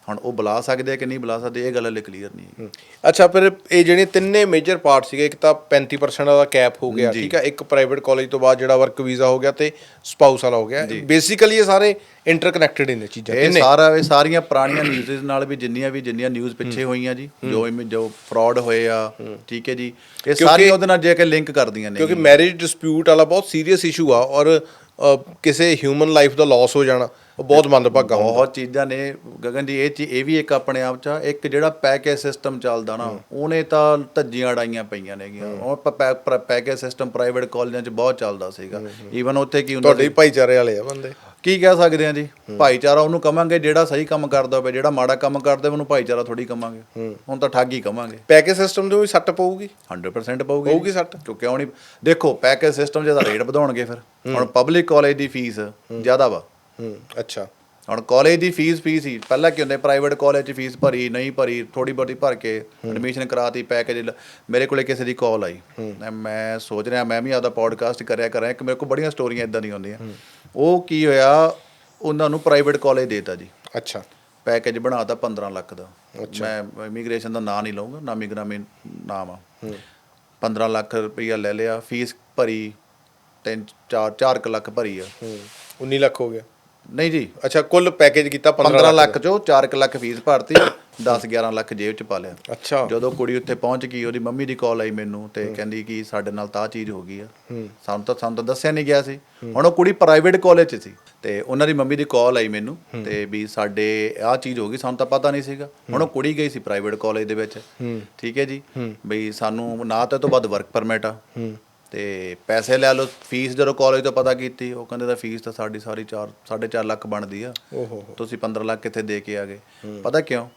ਹੁਣ ਉਹ ਬੁਲਾ ਸਕਦੇ ਆ ਕਿ ਨਹੀਂ ਬੁਲਾ ਸਕਦੇ ਇਹ ਗੱਲ ਹਲੇ ਕਲੀਅਰ ਨਹੀਂ ਹੈ। ਅੱਛਾ ਫਿਰ ਇਹ ਜਿਹੜੇ ਤਿੰਨੇ ਮੇਜਰ ਪਾਰਟ ਸੀਗੇ ਇੱਕ ਤਾਂ 35% ਦਾ ਕੈਪ ਹੋ ਗਿਆ ਠੀਕ ਹੈ ਇੱਕ ਪ੍ਰਾਈਵੇਟ ਕਾਲਜ ਤੋਂ ਬਾਅਦ ਜਿਹੜਾ ਵਰਕ ਵੀਜ਼ਾ ਹੋ ਗਿਆ ਤੇ ਸਪਾਊਸ ਵਾਲਾ ਹੋ ਗਿਆ। ਬੇਸਿਕਲੀ ਇਹ ਸਾਰੇ ਇੰਟਰਕਨੈਕਟਡ ਨੇ ਚੀਜ਼ਾਂ ਇਹ ਸਾਰਾ ਇਹ ਸਾਰੀਆਂ ਪੁਰਾਣੀਆਂ ਨਿਊਜ਼ਸ ਨਾਲ ਵੀ ਜਿੰਨੀਆਂ ਵੀ ਜਿੰਨੀਆਂ ਨਿਊਜ਼ ਪਿੱਛੇ ਹੋਈਆਂ ਜੀ ਜੋ ਜੋ ਫਰਾਡ ਹੋਏ ਆ ਠੀਕ ਹੈ ਜੀ। ਇਹ ਸਾਰੀਆਂ ਉਹਦੇ ਨਾਲ ਜੇ ਕਿ ਲਿੰਕ ਕਰਦੀਆਂ ਨੇ ਕਿਉਂਕਿ ਮੈਰਿਜ ਡਿਸਪਿਊਟ ਵਾਲਾ ਬਹੁਤ ਸੀਰੀਅਸ ਇਸ਼ੂ ਆ ਔਰ ਕਿਸੇ ਹਿਊਮਨ ਲਾਈਫ ਦਾ ਲਾਸ ਹੋ ਜਾਣਾ ਉਹ ਬਹੁਤ ਮੰਦਭਾਗਾ ਹੁੰਦਾ। ਬਹੁਤ ਚੀਜ਼ਾਂ ਨੇ ਗਗਨ ਜੀ ਇਹ ਚੀ- ਇਹ ਵੀ ਇੱਕ ਆਪਣੇ ਆਪ ਚ। ਇੱਕ ਜਿਹੜਾ ਪੈਕੇਜ ਸਿਸਟਮ ਚੱਲਦਾ ਨਾ ਉਹਨੇ ਤਾਂ ਧੱਜੀਆਂ ਅੜਾਈਆਂ ਪਈਆਂ ਨੇਗੀਆਂ। ਉਹ ਪੈਕੇਜ ਸਿਸਟਮ ਪ੍ਰਾਈਵੇਟ ਕਾਲਜਾਂ 'ਚ ਬਹੁਤ ਚੱਲਦਾ ਸੀਗਾ। ਈਵਨ ਉੱਥੇ ਕੀ ਹੁੰਦਾ ਤੁਹਾਡੇ ਭਾਈਚਾਰੇ ਵਾਲੇ ਆ ਬੰਦੇ। ਕੀ ਕਹਿ ਸਕਦੇ ਆ ਜੀ? ਭਾਈਚਾਰਾ ਉਹਨੂੰ ਕਵਾਂਗੇ ਜਿਹੜਾ ਸਹੀ ਕੰਮ ਕਰਦਾ ਹੋਵੇ ਜਿਹੜਾ ਮਾੜਾ ਕੰਮ ਕਰਦਾ ਹੋਵੇ ਉਹਨੂੰ ਭਾਈਚਾਰਾ ਥੋੜੀ ਕਵਾਂਗੇ। ਹੁਣ ਤਾਂ ਠੱਗ ਹੀ ਕਵਾਂਗੇ। ਪੈਕੇਜ ਸਿਸਟਮ ਤੋਂ ਵੀ ਸੱਟ ਪਊਗੀ? 100% ਪਊਗੀ। ਪਊਗੀ ਸੱਟ? ਕਿਉਂ ਕਿਉਂ ਨਹੀਂ ਦੇਖੋ ਪੈਕੇਜ ਸਿਸਟਮ ਜਿਹਦਾ ਰੇਟ ਵਧਾਉਣਗੇ ਫਿਰ। ਹੁਣ ਪਬਲਿਕ ਕਾਲਜ ਦੀ ਫੀਸ ਜ਼ਿਆਦਾ ਵਾ। ਹੂੰ ਅੱਛਾ। ਹੁਣ ਕਾਲਜ ਦੀ ਫੀਸ ਫੀਸ ਹੀ। ਪਹਿਲਾਂ ਕੀ ਹੁੰਦੇ ਪ੍ਰਾਈਵੇਟ ਕਾਲਜ 'ਚ ਫੀਸ ਭਰੀ ਨਹੀਂ ਭਰੀ ਥੋੜੀ ਬਹੁਤੀ ਭਰ ਕੇ ਐਡਮਿਸ਼ਨ ਕਰਾਤੀ ਪੈਕੇਜ ਮੇਰੇ ਕੋਲੇ ਕਿਸੇ ਦੀ ਕਾਲ ਆਈ। ਮੈਂ- ਮੈਂ ਸੋਚ ਰਿਹਾ ਮੈਂ ਵੀ ਆਪਦਾ ਪੋਡਕਾਸਟ ਕਰਿਆ ਕਰਾਂ। ਕਿ ਮੇਰੇ ਕੋਲ ਬੜੀਆਂ ਸਟੋਰੀਆਂ ਇਦਾਂ ਦੀਆਂ ਹੁੰਦੀਆਂ। ਉਹ ਕੀ ਹੋਇਆ ਉਹਨਾਂ ਨੂੰ ਪ੍ਰਾਈਵੇਟ ਕਾਲਜ ਦੇਤਾ ਜੀ। ਅੱਛਾ। ਪੈਕੇਜ ਬਣਾਤਾ 15 ਲੱਖ ਦਾ। ਮੈਂ ਇਮੀਗ੍ਰੇਸ਼ਨ ਦਾ ਨਾਂ ਨਹੀਂ ਲਵਾਂਗਾ ਨਾਮੀ ਗ੍ਰਾਮੀ ਨਾਮ ਆ। 15 ਲੱਖ ਰੁਪਈਆ ਲੈ ਲਿਆ ਫੀਸ ਭਰੀ ਤਿੰਨ ਚਾਰ 4 ਲੱਖ ਭਰੀ ਆ। ਹੂੰ 19 ਲੱਖ ਹੋ ਗਿਆ। ਨਹੀਂ ਜੀ। ਅੱਛਾ ਕੁੱਲ ਪੈਕੇਜ ਕੀਤਾ 15 15 ਲੱਖ ਚੋਂ 4 ਲੱਖ ਫੀਸ ਭਰਤੀ। 10 11 ਲੱਖ ਜੇਬ ਚ ਪਾ ਲਿਆ। ਅੱਛਾ। ਜਦੋਂ ਕੁੜੀ ਉੱਥੇ ਪਹੁੰਚ ਗਈ ਉਹਦੀ ਮੰਮੀ ਦੀ ਕਾਲ ਆਈ ਮੈਨੂੰ ਤੇ ਕਹਿੰਦੀ ਕਿ ਸਾਡੇ ਨਾਲ ਤਾਂ ਚੀਜ਼ ਹੋ ਗਈ ਆ। ਸਾਨੂੰ ਤਾਂ ਸਾਨੂੰ ਤਾਂ ਦੱਸਿਆ ਨਹੀਂ ਗਿਆ ਸੀ। ਹੁਣ ਉਹ ਕੁੜੀ ਪ੍ਰਾਈਵੇਟ ਕਾਲਜ 'ਚ ਸੀ ਤੇ ਉਹਨਾਂ ਦੀ ਮੰਮੀ ਦੀ ਕਾਲ ਆਈ ਮੈਨੂੰ ਤੇ ਵੀ ਸਾਡੇ ਆਹ ਚੀਜ਼ ਹੋ ਗਈ ਸਾਨੂੰ ਤਾਂ ਪਤਾ ਨਹੀਂ ਸੀਗਾ। ਹੁਣ ਉਹ ਕੁੜੀ ਗਈ ਸੀ ਪ੍ਰਾਈਵੇਟ ਕਾਲਜ ਦੇ ਵਿੱਚ। ਠੀਕ ਹੈ ਜੀ। ਬਈ ਸਾਨੂੰ ਨਾ ਤਾਂ ਤੋਂ ਬਾਅਦ ਵਰਕ ਪਰਮਿਟ ਆ। ਤੇ ਪੈਸੇ ਲੈ ਲਓ ਫੀਸ ਜਦੋਂ ਕਾਲਜ ਤੋਂ ਪਤਾ ਕੀਤੀ ਉਹ ਕਹਿੰਦੇ ਦਾ ਫੀਸ ਤਾਂ ਸਾਡੀ ਸਾਰੀ 4 4.5 ਲੱਖ ਬਣਦੀ ਆ। ਓਹੋ ਤੁਸੀਂ 15 ਲੱਖ ਕਿੱਥੇ ਦੇ ਕੇ ਆ ਗਏ। ਪਤਾ ਕਿਉਂ?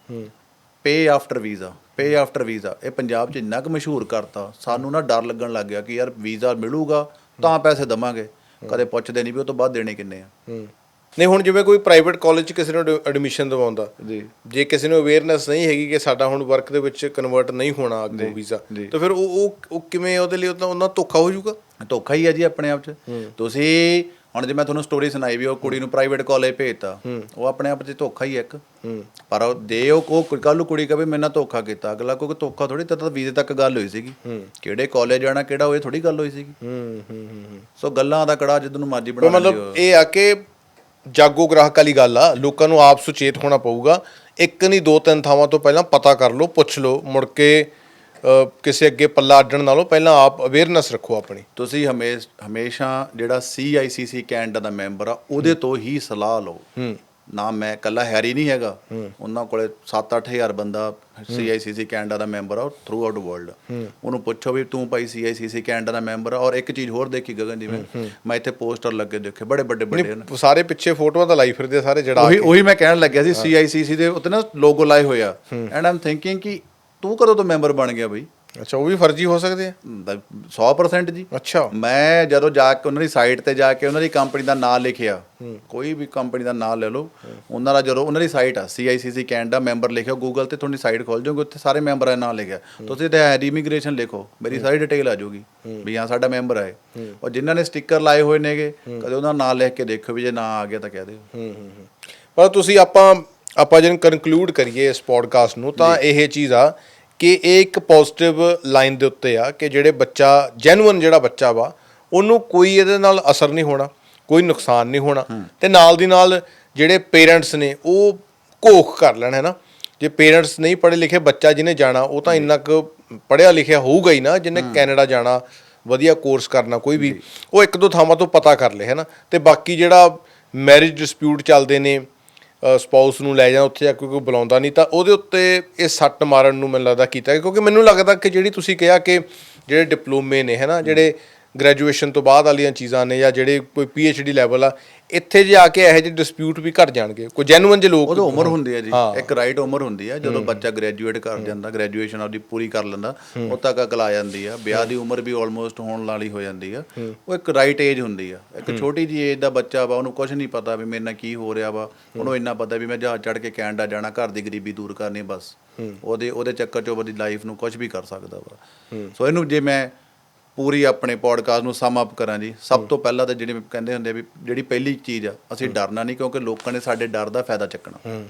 Pay after visa pay after visa ਇਹ ਪੰਜਾਬ 'ਚ ਇੰਨਾ ਕੁ ਮਸ਼ਹੂਰ ਕਰਤਾ ਸਾਨੂੰ ਨਾ ਡਰ ਲੱਗਣ ਲੱਗ ਗਿਆ ਕਿ ਯਾਰ ਵੀਜ਼ਾ ਮਿਲੂਗਾ ਤਾਂ ਪੈਸੇ ਦਵਾਂਗੇ। ਕਦੇ ਪੁੱਛਦੇ ਨਹੀਂ ਵੀ ਉਹ ਤੋਂ ਬਾਅਦ ਦੇਣੇ ਕਿੰਨੇ ਆ। ਨਹੀਂ ਹੁਣ ਜਿਵੇਂ ਕੋਈ ਪ੍ਰਾਈਵੇਟ ਕਾਲਜ 'ਚ ਕਿਸੇ ਨੂੰ ਐਡਮਿਸ਼ਨ ਦਿਵਾਉਂਦਾ ਜੀ। ਜੇ ਕਿਸੇ ਨੂੰ ਅਵੇਅਰਨੈਸ ਨਹੀਂ ਹੈਗੀ ਕਿ ਸਾਡਾ ਹੁਣ ਵਰਕ ਦੇ ਵਿੱਚ ਕਨਵਰਟ ਨਹੀਂ ਹੋਣਾ ਅੱਗੋਂ ਵੀਜ਼ਾ। ਤਾਂ ਫਿਰ ਉਹ ਉਹ ਕਿਵੇਂ ਉਹਦੇ ਲਈ ਉਹਦਾ ਉਹਨਾਂ ਧੋਖਾ ਹੋ ਜਾਊਗਾ? ਧੋਖਾ ਹੀ ਹੈ ਜੀ ਆਪਣੇ ਆਪ 'ਚ। ਤੁਸੀਂ ਹੁਣ ਜੇ ਮੈਂ ਤੁਹਾਨੂੰ ਸਟੋਰੀ ਸੁਣਾਈ ਵੀ ਉਹ ਕੁੜੀ ਨੂੰ ਪ੍ਰਾਈਵੇਟ ਕਾਲਜ ਭੇਜਤਾ ਉਹ ਆਪਣੇ ਆਪ 'ਚ ਧੋਖਾ ਹੀ ਇੱਕ। ਪਰ ਉਹ ਦੇ ਉਹ ਕੱਲ ਨੂੰ ਕੁੜੀ ਕਹੇ ਮੇਰੇ ਨਾਲ ਧੋਖਾ ਕੀਤਾ। ਅਗਲਾ ਕੋਈ ਧੋਖਾ ਥੋੜੀ ਤਾਂ ਵੀਜ਼ੇ ਤੱਕ ਗੱਲ ਹੋਈ ਸੀਗੀ। ਕਿਹੜੇ ਕਾਲਜ ਜਾਣਾ ਕਿਹੜਾ ਉਹ ਥੋੜੀ ਗੱਲ ਹੋਈ ਸੀਗੀ। ਸੋ ਗੱਲਾਂ ਦਾ ਕੜਾ ਜਿੱਦ ਨੂੰ ਮਰਜ਼ੀ ਬਣਾ ਲਿਓ ਮਤਲਬ ਇਹ ਆ ਕਿ ਜਾਗੋ ਗ੍ਰਾਹਕ ਵਾਲੀ ਗੱਲ ਆ ਲੋਕਾਂ ਨੂੰ ਆਪ ਸੁਚੇਤ ਹੋਣਾ ਪਊਗਾ। ਇੱਕ ਨਹੀਂ ਦੋ ਤਿੰਨ ਥਾਵਾਂ ਤੋਂ ਪਹਿਲਾਂ ਪਤਾ ਕਰ ਲਓ ਪੁੱਛ ਲਓ ਮੁੜ ਕੇ ਅ, ਕਿਸੇ ਅੱਗੇ ਪੱਲਾ ਅੱਡਣ ਨਾਲੋਂ ਪਹਿਲਾਂ ਆਪ ਅਵੇਅਰਨੈਸ ਰੱਖੋ ਆਪਣੀ। ਤੁਸੀਂ ਹਮੇਸ਼ ਹਮੇਸ਼ਾ ਜਿਹੜਾ CICC ਕੈਨੇਡਾ ਦਾ ਮੈਂਬਰ ਆ ਉਹਦੇ ਤੋਂ ਹੀ ਸਲਾਹ ਲਓ। ਨਾ ਮੈਂ ਕੱਲਾ ਹੈਰੀ ਨਹੀਂ ਹੈਗਾ। ਉਹਨਾਂ ਕੋਲੇ 7-8000 ਬੰਦਾ CICC ਕੈਨੇਡਾ ਦਾ ਮੈਂਬਰ ਆ ਥਰੂ ਆਊਟ ਵਰਲਡ ਉਹਨੂੰ ਪੁੱਛੋ ਵੀ ਤੂੰ ਭਾਈ CICC ਕੈਨੇਡਾ ਦਾ ਮੈਂਬਰ ਆ ਔਰ ਇੱਕ ਚੀਜ਼ ਹੋਰ ਦੇਖੀ ਗਗਨ ਜਿਵੇਂ ਮੈਂ। ਇੱਥੇ ਪੋਸਟਰ ਲੱਗੇ ਦੇਖੇ ਬੜੇ ਵੱਡੇ ਵੱਡੇ ਨੇ। ਸਾਰੇ ਪਿੱਛੇ ਫੋਟੋਆਂ ਤਾਂ ਲਾਈ ਫਿਰਦੇ ਸਾਰੇ ਜਿਹੜਾ ਉਹੀ ਉਹੀ ਮੈਂ ਕਹਿਣ ਲੱਗਿਆ ਸੀ CICC ਦੇ ਉੱਤੇ ਨਾ ਲੋਗੋ ਲਾਏ ਹੋਏ ਆ। ਐਂਡ ਆਮ ਥਿੰਕਿੰਗ ਕਿ ਤੂੰ ਕਦੋਂ ਤੋਂ ਮੈਂਬਰ ਬਣ ਗਿਆ ਬਈ? ਅੱਛਾ ਉਹ ਵੀ ਫਰਜ਼ੀ ਹੋ ਸਕਦੇ ਆ ਦ- 100% ਜੀ। ਅੱਛਾ। ਮੈਂ ਜਦੋਂ ਜਾ ਕੇ ਉਹਨਾਂ ਦੀ ਸਾਈਟ ਤੇ ਜਾ ਕੇ ਉਹਨਾਂ ਦੀ ਕੰਪਨੀ ਦਾ ਨਾਮ ਲਿਖਿਆ ਕੋਈ ਵੀ ਕੰਪਨੀ ਦਾ ਨਾਮ ਲੈ ਲਓ ਉਹਨਾਂ ਦਾ ਜਦੋਂ ਉਹਨਾਂ ਦੀ ਸਾਈਟ ਆ CICC ਕੈਨੇਡਾ ਮੈਂਬਰ ਲਿਖਿਓ ਗੂਗਲ ਤੇ ਤੁਹਾਡੀ ਸਾਈਟ ਖੋਲ ਜਾਓਗੇ ਉੱਥੇ ਸਾਰੇ ਮੈਂਬਰਾਂ ਦਾ ਨਾਮ ਲਿਖਿਆ। ਤੁਸੀਂ ਤੇ ਇਮੀਗ੍ਰੇਸ਼ਨ ਲਿਖੋ ਮੇਰੀ ਸਾਰੀ ਡਿਟੇਲ ਆ ਜਾਊਗੀ ਵੀ ਹਾਂ ਸਾਡਾ ਮੈਂਬਰ ਹੈ। ਔਰ ਜਿਨ੍ਹਾਂ ਨੇ ਸਟicker ਲਾਏ ਹੋਏ ਨੇਗੇ ਕਦੇ ਉਹਨਾਂ ਦਾ ਨਾਮ ਲਿਖ ਕੇ ਦੇਖੋ ਵੀ ਜੇ ਨਾ ਆ ਗਿਆ ਤਾਂ ਕਹਿ ਦਿਓ। ਪਰ ਤੁਸੀਂ ਆਪਾਂ ਆਪਾਂ ਜਦੋਂ ਕਨਕਲੂਡ ਕਰੀਏ ਇਸ ਪੋਡਕਾਸਟ ਨੂੰ ਤਾਂ ਇਹ ਚੀਜ਼ ਆ ਕਿ ਇਹ ਇੱਕ ਪੋਜ਼ਿਟਿਵ ਲਾਈਨ ਦੇ ਉੱਤੇ ਆ ਕਿ ਜਿਹੜੇ ਬੱਚਾ ਜੈਨੂਇਨ ਜਿਹੜਾ ਬੱਚਾ ਵਾ ਉਹਨੂੰ ਕੋਈ ਇਹਦੇ ਨਾਲ ਅਸਰ ਨਹੀਂ ਹੋਣਾ ਕੋਈ ਨੁਕਸਾਨ ਨਹੀਂ ਹੋਣਾ। ਤੇ ਨਾਲ ਦੀ ਨਾਲ ਜਿਹੜੇ ਪੇਰੈਂਟਸ ਨੇ ਉਹ ਘੋਖ ਕਰ ਲੈਣ ਹੈ ਨਾ ਜੇ ਪੇਰੈਂਟਸ ਨਹੀਂ ਪੜ੍ਹੇ ਲਿਖੇ ਬੱਚਾ ਜਿਹਨੇ ਜਾਣਾ ਉਹ ਤਾਂ ਇੰਨਾ ਕੁ ਪੜ੍ਹਿਆ ਲਿਖਿਆ ਹੋਊਗਾ ਹੀ ਨਾ ਜਿਹਨੇ ਕੈਨੇਡਾ ਜਾਣਾ ਵਧੀਆ ਕੋਰਸ ਕਰਨਾ ਕੋਈ ਵੀ ਉਹ ਇੱਕ ਦੋ ਥਾਵਾਂ ਤੋਂ ਪਤਾ ਕਰ ਲੇ ਹੈ ਨਾ ਤੇ ਬਾਕੀ ਜਿਹੜਾ ਮੈਰਿਜ ਡਿਸਪਿਊਟ ਚੱਲਦੇ ਨੇ ਸਪਾਊਸ ਨੂੰ ਲੈ ਜਾਂ ਉੱਥੇ ਜਾ ਕੇ ਕੋਈ ਬੁਲਾਉਂਦਾ ਨਹੀਂ, ਤਾਂ ਉਹਦੇ ਉੱਤੇ ਇਹ ਸੱਟ ਮਾਰਨ ਨੂੰ ਮੈਨੂੰ ਲੱਗਦਾ ਕੀਤਾ ਗਿਆ। ਕਿਉਂਕਿ ਮੈਨੂੰ ਲੱਗਦਾ ਕਿ ਜਿਹੜੀ ਤੁਸੀਂ ਕਿਹਾ ਕਿ ਜਿਹੜੇ ਡਿਪਲੋਮੇ ਨੇ, ਹੈਨਾ, ਜਿਹੜੇ ਗ੍ਰੈਜੂਏਸ਼ਨ ਤੋਂ ਬਾਅਦ ਵਾਲੀਆਂ ਚੀਜ਼ਾਂ ਨੇ ਜਾਂ ਜਿਹੜੇ ਕੋਈ ਡੀ ਲੈਵਲ ਆ ਇੱਥੇ ਜੇ ਆ ਕੇ ਇਹੋ ਜਿਹੇ ਡਿਸਪਿਊਟ ਵੀ ਘਟ ਜਾਣਗੇ। ਕੋਈ ਜੈਨੂਇਨ ਜੇ ਲੋਕ ਉਦੋਂ ਉਮਰ ਹੁੰਦੀ ਹੈ ਜੀ। ਇੱਕ ਰਾਈਟ ਉਮਰ ਹੁੰਦੀ ਹੈ। ਜਦੋਂ ਬੱਚਾ ਗ੍ਰੈਜੂਏਟ ਕਰ ਜਾਂਦਾ ਗ੍ਰੈਜੂਏਸ਼ਨ ਆਪਦੀ ਪੂਰੀ ਕਰ ਲੈਂਦਾ ਉਦੋਂ ਤੱਕ ਅਕਲ ਆ ਜਾਂਦੀ ਆ। ਵਿਆਹ ਦੀ ਉਮਰ ਵੀ ਆਲਮੋਸਟ ਹੋਣ ਵਾਲੀ ਹੋ ਜਾਂਦੀ ਆ। ਉਹ ਇੱਕ ਰਾਈਟ ਏਜ ਹੁੰਦੀ ਆ। ਇੱਕ ਛੋਟੀ ਜੀ ਏਜ ਦਾ ਬੱਚਾ ਵਾ ਉਹਨੂੰ ਕੁਝ ਨਹੀਂ ਪਤਾ ਵੀ ਮੇਰੇ ਨਾਲ ਕੀ ਹੋ ਰਿਹਾ ਵਾ। ਉਹਨੂੰ ਇੰਨਾ ਪਤਾ ਵੀ ਮੈਂ ਜਹਾਜ਼ ਚੜ੍ਹ ਕੇ ਕੈਨੇਡਾ ਜਾਣਾ ਘਰ ਦੀ ਗਰੀਬੀ ਦੂਰ ਕਰਨੀ ਬਸ। ਉਹਦੇ ਉਹਦੇ ਚੱਕਰ 'ਚ ਉਹ ਆਪਣੀ ਲਾਈਫ ਨੂੰ ਕੁਝ ਵੀ ਕਰ ਸਕਦਾ ਵਾ। ਸੋ ਇਹਨੂੰ ਜੇ ਮੈਂ ਪੂਰੀ ਆਪਣੇ ਪੋਡਕਾਸਟ ਨੂੰ ਸਮ ਅਪ ਕਰਾਂ ਜੀ। ਸਭ ਤੋਂ ਪਹਿਲਾਂ ਤਾਂ ਜਿਹੜੀ ਕਹਿੰਦੇ ਹੁੰਦੇ ਵੀ ਜਿਹੜੀ ਪਹਿਲੀ ਚੀਜ਼ ਆ ਅਸੀਂ ਡਰਨਾ ਨਹੀਂ ਕਿਉਂਕਿ ਲੋਕਾਂ ਨੇ ਸਾਡੇ ਡਰ ਦਾ ਫਾਇਦਾ ਚੱਕਣਾ।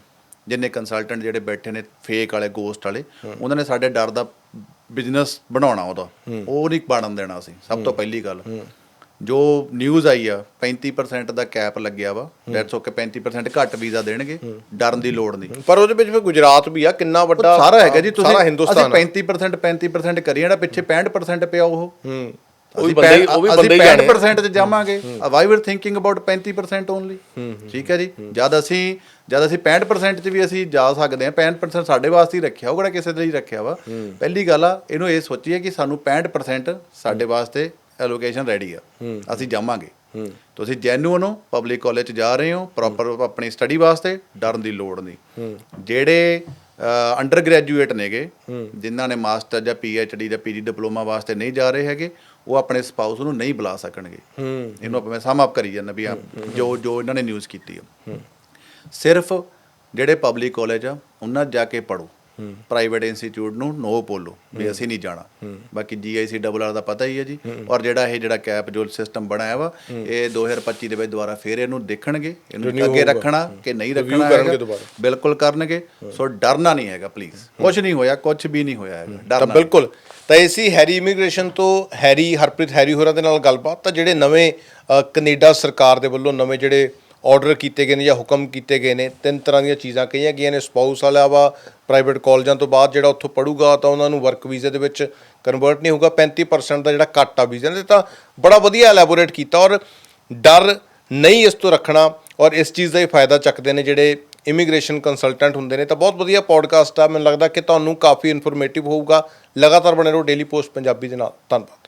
ਜਿੰਨੇ ਕੰਸਲਟੈਂਟ ਜਿਹੜੇ ਬੈਠੇ ਨੇ ਫੇਕ ਵਾਲੇ ਗੋਸਟ ਵਾਲੇ ਉਹਨਾਂ ਨੇ ਸਾਡੇ ਡਰ ਦਾ ਬਿਜ਼ਨਸ ਬਣਾਉਣਾ ਉਹਦਾ। ਉਹ ਨਹੀਂ ਬਣਨ ਦੇਣਾ ਅਸੀਂ ਸਭ ਤੋਂ ਪਹਿਲੀ ਗੱਲ। ਜੋ ਨਿਊਜ਼ ਆਈ ਆ 35% ਦਾ ਕੈਪ ਲੱਗਿਆ ਵਾ ਦੈਟਸ ਓਕੇ 35% ਘੱਟ ਵੀਜ਼ਾ ਦੇਣਗੇ ਡਰਨ ਦੀ ਲੋੜ ਨਹੀਂ। ਪਰ ਉਹਦੇ ਵਿੱਚ ਫਿਰ ਗੁਜਰਾਤ ਵੀ ਆ ਕਿੰਨਾ ਵੱਡਾ ਸਾਰਾ ਹੈਗਾ ਜੀ ਤੁਸੀਂ ਸਾਰਾ ਹਿੰਦੁਸਤਾਨ ਆ। ਅਸੀਂ 35% 35% ਕਰੀਏ ਨਾ ਪਿੱਛੇ 65% ਪਿਆ ਉਹ। ਹੂੰ। ਉਹ ਵੀ ਬੰਦੇ ਉਹ ਵੀ ਬੰਦੇ ਹੀ ਜਾਣੇ 65% ਤੇ ਜਾਵਾਂਗੇ। Why we thinking about 35% only ਠੀਕ ਹੈ ਜੀ। ਜਦ ਅਸੀਂ ਜਦ ਅਸੀਂ 65% ਚ ਵੀ ਅਸੀਂ ਜਾ ਸਕਦੇ ਹਾਂ 65% ਸਾਡੇ ਵਾਸਤੇ ਹੀ ਰੱਖਿਆ ਉਹ ਕਿਹੜਾ ਕਿਸੇ ਦੇ ਲਈ ਰੱਖਿਆ ਵਾ? ਪਹਿਲੀ ਗੱਲ ਆ ਇਹਨੂੰ ਇਹ ਸੋਚੀਏ ਕਿ ਸਾਨੂੰ 65% ਸਾਡੇ ਵਾਸਤੇ ਐਲੋਕੇਸ਼ਨ ਰੈਡੀ ਆ। ਅਸੀਂ ਜਾਵਾਂਗੇ। ਤੁਸੀਂ ਜੈਨੂਅਨ ਹੋ ਪਬਲਿਕ ਕਾਲਜ ਚ ਜਾ ਰਹੇ ਹੋ ਪ੍ਰੋਪਰ ਆਪਣੀ ਸਟੱਡੀ ਵਾਸਤੇ ਡਰਨ ਦੀ ਲੋੜ ਨਹੀਂ। ਜਿਹੜੇ ਅੰਡਰ ਗ੍ਰੈਜੂਏਟ ਨੇਗੇ ਜਿਨ੍ਹਾਂ ਨੇ ਮਾਸਟਰ ਜਾਂ ਡੀ ਜਾਂ ਪੀਜੀ ਡਿਪਲੋਮਾ ਵਾਸਤੇ ਨਹੀਂ ਜਾ ਰਹੇ ਹੈਗੇ ਉਹ ਆਪਣੇ ਸਪਾਊਸ ਨੂੰ ਨਹੀਂ ਬੁਲਾ ਸਕਣਗੇ। ਇਹਨੂੰ ਆਪਾਂ ਮੈਂ ਸਮ ਅਪ ਕਰੀ ਜਾਂਦਾ ਵੀ ਆ ਜੋ ਜੋ ਇਹਨਾਂ ਨੇ ਨਿਊਜ਼ ਕੀਤੀ ਆ। ਸਿਰਫ ਜਿਹੜੇ ਪਬਲਿਕ ਕਾਲਜ ਆ ਉਹਨਾਂ ਜਾ ਕੇ ਪੜੋ ਪ੍ਰਾਈਵੇਟ ਇੰਸਟੀਚਿਊਟ ਨੂੰ ਨੋ ਬੋਲੋ ਵੀ ਅਸੀਂ ਨਹੀਂ ਜਾਣਾ। ਬਾਕੀ ਜੀਆਈਸੀ ਡਬਲ ਆਰ ਦਾ ਪਤਾ ਹੀ ਹੈ ਜੀ। ਔਰ ਜਿਹੜਾ ਇਹ ਜਿਹੜਾ ਕੈਪ ਜੋ ਸਿਸਟਮ ਬਣਾਇਆ ਵਾ ਇਹ 2025 ਦੇ ਵਿੱਚ ਦੁਬਾਰਾ ਫੇਰ ਇਹਨੂੰ ਦੇਖਣਗੇ ਇਹਨੂੰ ਅੱਗੇ ਰੱਖਣਾ ਕਿ ਨਹੀਂ ਰੱਖਣਾ ਹੈਗਾ। ਬਿਲਕੁਲ ਕਰਨਗੇ। ਸੋ ਡਰਨਾ ਨਹੀਂ ਹੈਗਾ ਪਲੀਜ਼ ਕੁਝ ਨਹੀਂ ਹੋਇਆ ਕੁਝ ਵੀ ਨਹੀਂ ਹੋਇਆ ਹੈਗਾ। ਤਾਂ ਡਰਨਾ ਬਿਲਕੁਲ। ਤਾਂ ਇਹ ਸੀ ਹੈਰੀ ਇਮੀਗ੍ਰੇਸ਼ਨ ਤੋਂ ਹੈਰੀ ਹਰਪ੍ਰੀਤ ਹੈਰੀ ਹੋਰਾਂ ਦੇ ਨਾਲ ਗੱਲਬਾਤ ਤਾਂ ਜਿਹੜੇ ਨਵੇਂ ਕੈਨੇਡਾ ਸਰਕਾਰ ਦੇ ਵੱਲੋਂ ਨਵੇਂ ਜਿਹੜੇ ਆਰਡਰ ਕੀਤੇ ਗਏ ਨੇ ਜਾਂ ਹੁਕਮ ਕੀਤੇ ਗਏ ਨੇ ਤਿੰਨ ਤਰ੍ਹਾਂ ਦੀਆਂ ਚੀਜ਼ਾਂ ਕਹੀਆਂ ਗਈਆਂ ਨੇ। ਸਪਾਊਸ ਵਾਲਾ ਵਾ ਪ੍ਰਾਈਵੇਟ ਕਾਲਜਾਂ ਤੋਂ ਬਾਅਦ ਜਿਹੜਾ ਉੱਥੋਂ ਪੜੂਗਾ ਤਾਂ ਉਹਨਾਂ ਨੂੰ ਵਰਕ ਵੀਜ਼ੇ ਦੇ ਵਿੱਚ ਕਨਵਰਟ ਨਹੀਂ ਹੋਊਗਾ। 35% ਦਾ ਜਿਹੜਾ ਕੱਟ ਆ ਵੀਜ਼ੇ ਦੇ ਤਾਂ ਬੜਾ ਵਧੀਆ ਐਲੈਬੋਰੇਟ ਕੀਤਾ ਔਰ ਡਰ ਨਹੀਂ ਇਸ ਤੋਂ ਰੱਖਣਾ ਔਰ ਇਸ ਚੀਜ਼ ਦਾ ਹੀ ਫਾਇਦਾ ਚੱਕਦੇ ਨੇ ਜਿਹੜੇ ਇਮੀਗ੍ਰੇਸ਼ਨ ਕੰਸਲਟੈਂਟ ਹੁੰਦੇ ਨੇ। ਤਾਂ ਬਹੁਤ ਵਧੀਆ ਪੋਡਕਾਸਟ ਆ। ਮੈਨੂੰ ਲੱਗਦਾ ਕਿ ਤੁਹਾਨੂੰ ਕਾਫੀ ਇਨਫੋਰਮੇਟਿਵ ਹੋਊਗਾ। ਲਗਾਤਾਰ ਬਣੇ ਰਹੋ ਡੇਲੀ ਪੋਸਟ ਪੰਜਾਬੀ ਦੇ ਨਾਲ। ਧੰਨਵਾਦ।